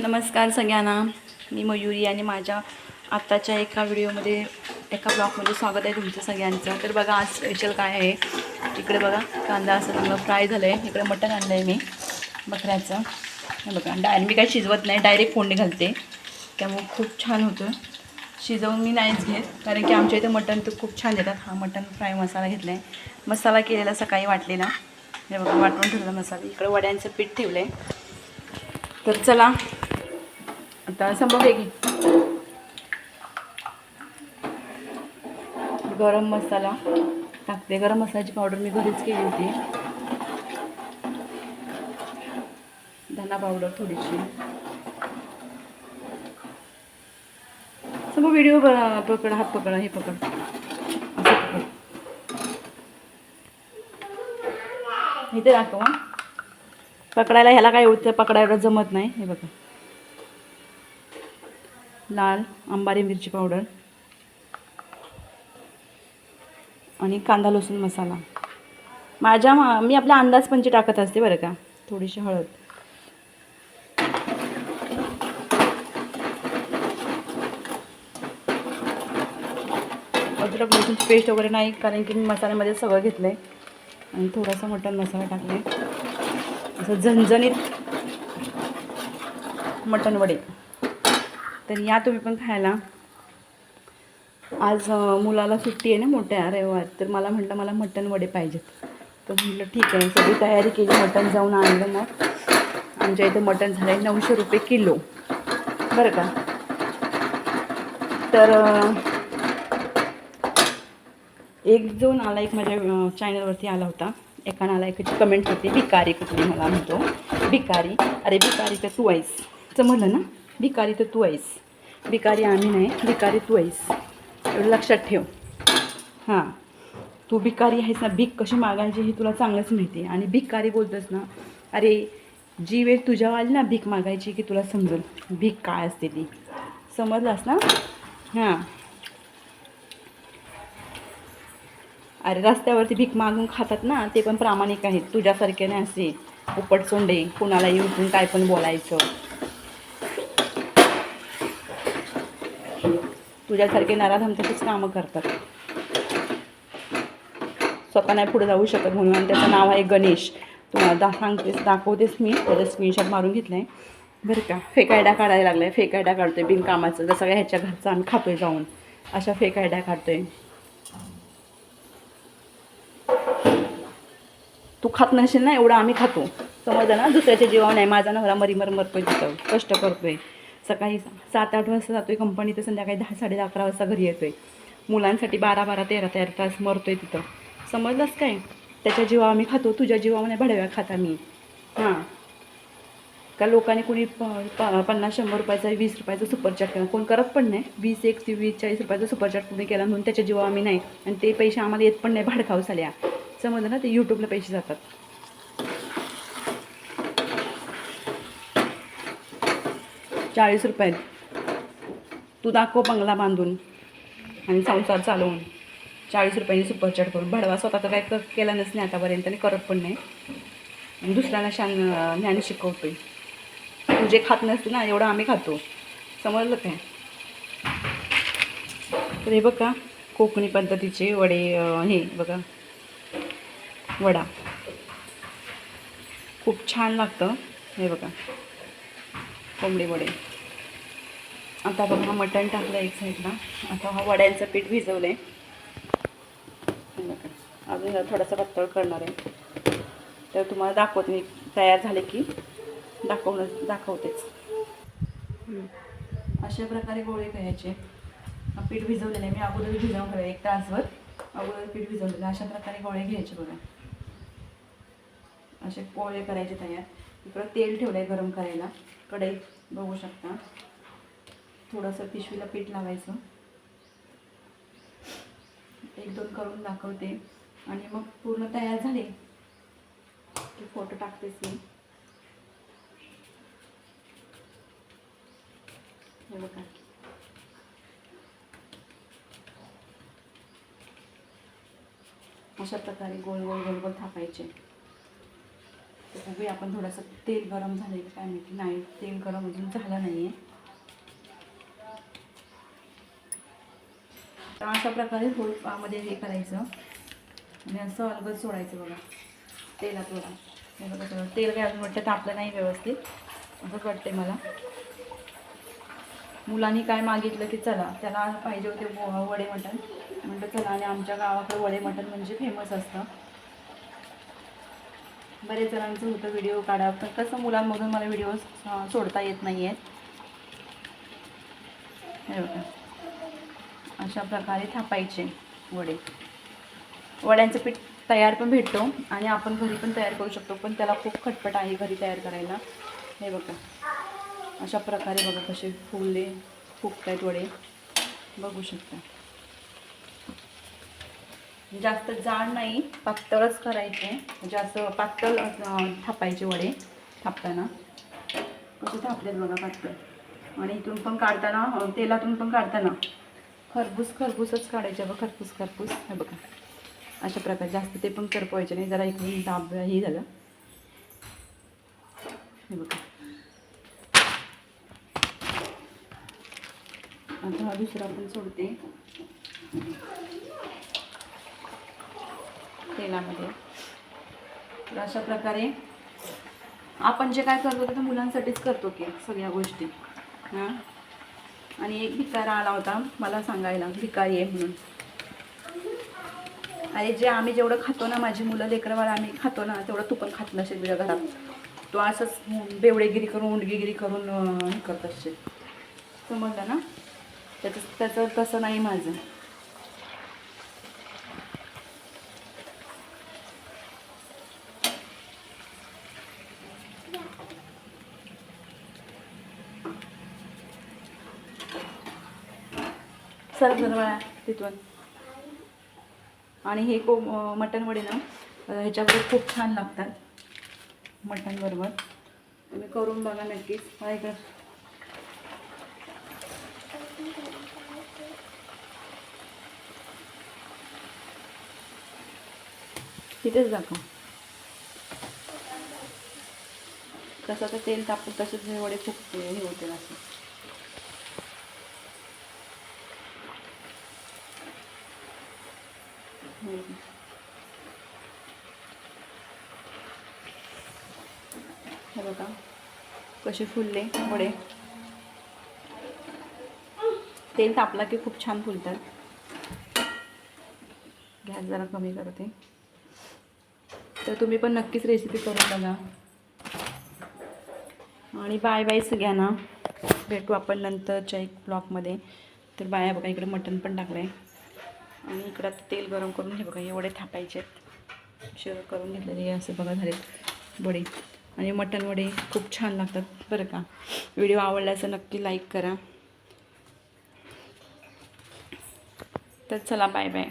नमस्कार सगळ्यांना. मी मयुरी आणि माझ्या आत्ताच्या एका व्हिडिओमध्ये एका ब्लॉगमध्ये स्वागत आहे तुमचं सगळ्यांचं. तर बघा आज स्पेशल काय आहे? इकडे बघा कांदा असं चांगलं फ्राय झालं आहे इकडे मटण आणलं आहे मी बकऱ्याचं. हे बघा डाय मी काही शिजवत नाही डायरेक्ट फोडणी घालते. त्यामुळे खूप छान होतं. शिजवून मी नाहीच घेत कारण की आमच्या इथे मटण तर खूप छान देतात हा मटण फ्राय मसाला घेतला आहे मसाला केलेला सकाळी वाटलेला. हे बघा वाटून ठेवला मसाला. इकडे वड्यांचं पीठ ठेवलं आहे तर चला आता संभव आहे की. गरम मसाला टाकते. गरम मसाल्याची पावडर मी घरीच केली होती. धना पावडर थोडीशी. समोर व्हिडिओ पकड हात पकड हे पकड. इथे दाखव पकडायला ह्याला काय होतं पकडायला जमत नाही. हे बघा. लाल अंबारी मिरची पावडर आणि कांदा लसूण मसाला. माझ्या मा- मी आपल्या अंदाजपंची टाकत असते बरं का थोडीशी हळद. अद्रक लसूणची पेस्ट वगैरे नाही कारण की मी मसाल्यामध्ये सगळं घेतलं आहे आणि थोडासा मटण मसाला टाकला आहे असं झणझणीत मटण वडे. तर या तुम्ही पण खायला. आज मुलाला सुट्टी आहे ना मोठ्या रविवार तर मला म्हटलं मला मटण वडे पाहिजेत. तर म्हटलं ठीक आहे सगळी तयारी केली मटण जाऊन आणलं मग. आमच्या इथं मटण झालं आहे नऊशे रुपये किलो. बरं का? तर एक दोन आला एक माझ्या चॅनलवरती आला होता. एका एकाची कमेंट होती भिकारी कुठली मला म्हणतो. भिकारी. अरे भिकारी तर तू आहेस. समजलं ना? भिकारी तर तू आहेस. भिकारी आम्ही नाही भिकारी तू आहेस. एवढं लक्षात ठेव. हां. तू भिकारी आहेस ना भीक कशी मागायची हे तुला चांगलंच माहिती आहे. आणि भिकारी बोलतोस ना अरे जी वेळ तुझ्यावर आली ना भीक मागायची की तुला समजेल. भीक काय असते ती? समजलास ना? हां. अरे रस्त्यावरती भीक मागून खातात ना ते पण प्रामाणिक आहेत. तुझ्यासारखे नाही असे. उपट सोंडे कुणाला येऊन काय पण बोलायचं. तुझ्यासारखे नराधमतेचीच कामं करतात. स्वतः नाही पुढे जाऊ शकत म्हणून आणि त्याचं नाव आहे गणेश. तुम्हाला दा सांगतेस दाखवतेस मी. त्याचा स्क्रीनशॉट मारून घेतला आहे बरं का? फेकायडा काढायला लागला आहे फेक आयडा काढतोय बिनकामाचं. जसं काय ह्याच्या घरचं आम्ही खातोय जाऊन. अशा फेक आयडा काढतोय. तू खात नसेल ना एवढं आम्ही खातो. समजलं ना? दुसऱ्याच्या जीवावर नाही. माझा नवरा मरी मर मरतोय तिथं. कष्ट करतोय. सकाळी सात आठ वाजता जातोय कंपनी तर संध्याकाळी दहा साडे अकरा वाजता घरी येतोय. मुलांसाठी बारा बारा तेरा तेरा तास मरतोय तिथं. समजलंच काय? त्याच्या जीवा आम्ही खातो तुझ्या जीवामध्ये भडव्या खाता मी हां. का लोकांनी कोणी प पन्नास शंभर रुपयाचा वीस रुपयाचा सुपरचॅट केला. कोण करत पण नाही. वीस एक ते वीस चाळीस रुपयाचा सुपरचॅट कोणी केला म्हणून त्याच्या जीवा आम्ही नाही. आणि ते पैसे आम्हाला येत पण नाही भाडखाव साल्या समजलं ना? ते यूट्यूबला पैसे जातात. चाळीस रुपये. तू दाखव बंगला बांधून आणि संसार चालवून. चाळीस रुपयांनी सुपरचाट करून. भडवा स्वतः तर काय क- केला नसणे आतापर्यंत आणि करत पण नाही. आणि दुसऱ्याला शान ज्ञान शिकवतोय. तू जे खात नसते ना एवढं आम्ही खातो. समजलं काय? तर हे बघा कोकणी पद्धतीचे वडे हे बघा. वडा. खूप छान लागतं. हे बघा. कोंबडी वडे. आता बघा मटण टाकलं एक साईडला. आता हा वड्यांचं पीठ भिजवलं आहे अजून थोडासा पातळ करणार आहे. तर तुम्हाला दाखवते मी तयार झाले की दाखवणं दाखवतेच. अशा प्रकारे गोळे करायचे. हा पीठ भिजवलेलं आहे. मी अगोदर भिजवून ठेवलं एक तासभर. अगोदर पीठ भिजवलेलं आहे. अशा प्रकारे गोळे घ्यायचे बघा. असे पोळे करायचे तयार. इकडं तेल ठेवलं आहे गरम करायला. कढईत बघू शकता. थोडंसं पिशवीला पीठ लावायचं. एक दोन करून दाखवते. आणि मग पूर्ण तयार झाले की फोटो टाकतेच मी हे बघा. अशा प्रकारे गोल गोल गोल गोल थापायचे. बघूया आपण थोडंसं तेल गरम झालं आहे काय माहिती. नाही तेल गरम अजून झालं नाही आहे तर अशा प्रकारे होळपामध्ये हे करायचं. आणि असं अलगद सोडायचं बघा. तेलात थोडा बघा तेल काय अजून वाटतं तापलं नाही व्यवस्थित. असंच वाटते मला. मुलांनी काय मागितलं की चला. त्याला पाहिजे होते वडे मटण. म्हणलं चला आणि आमच्या गावाकडे वडे मटण म्हणजे फेमस असतं. बरेच जणांचं होतं व्हिडिओ काढा. पण कसं मुलांमधून मला व्हिडिओ सोडता येत नाही आहेत हे बघा. अशा प्रकारे थापायचे वडे. वड्यांचं पीठ तयार पण भेटतो आणि आपण घरी पण तयार करू शकतो पण त्याला खूप खटपट आहे घरी तयार करायला. हे बघा. अशा प्रकारे बघा कसे फुलले फुगतायत वडे. बघू शकता. जास्त जाड नाही पातळच करायचे. म्हणजे असं पातळ थापायचे वडे थापताना. कसे थापलेत बघा पातळ. आणि इथून पण काढताना तेलातून पण काढताना. खरबूस खरबूसच काढायचे बघा खरपूस खरपूस हे बघा. अशा प्रकारे जास्त ते पण करपवायचे नाही. जरा इकडून दाब हे झालं. हे बघा. आता हा दुसरा पण सोडते. तेलामध्ये. तर अशा प्रकारे आपण जे काय करतो ते मुलांसाठीच करतो की सगळ्या गोष्टी. हां? आणि एक भिकारा आला होता मला सांगायला भिकारी आहे म्हणून. अरे जे आम्ही जेवढं खातो ना माझी मुलं लेकरवाला आम्ही खातो ना तेवढं तू पण खात नसेल तुझ्या घरात. तो असंच बेवडेगिरी करून उंडगीगिरी करून हे करत असते समजलं ना त्याचं त्याचं तसं नाही माझं. सर तिथून. आणि हे को मटण वडे ना ह्याच्याबरोबर खूप छान लागतात. मटणबरोबर तुम्ही करून बघा नक्कीच. काय कर तिथेच दाखव. तसं तर तेल तापून तसेच हे वडे खूप हे होते असं. हे बघा कसे फुलले वडे तेल तापला की खूप छान फुलतात. गॅस जरा कमी करते. तर तुम्ही पण नक्कीच रेसिपी करून बघा. आणि बाय बाय सगळ्यांना. भेटू आपण नंतरच्या एक ब्लॉकमध्ये तर बाया बघा इकडे मटण पण टाकलं आहे आणि इकडं तेल गरम करून हे बघा एवढे थापायचे आहेत. शिर करून घेतलेले हे असं बघा झालेत वडे. आणि मटण वडे खूप छान लागतात बरं का. व्हिडिओ आवडल्याचं नक्की लाईक करा. तर चला बाय बाय.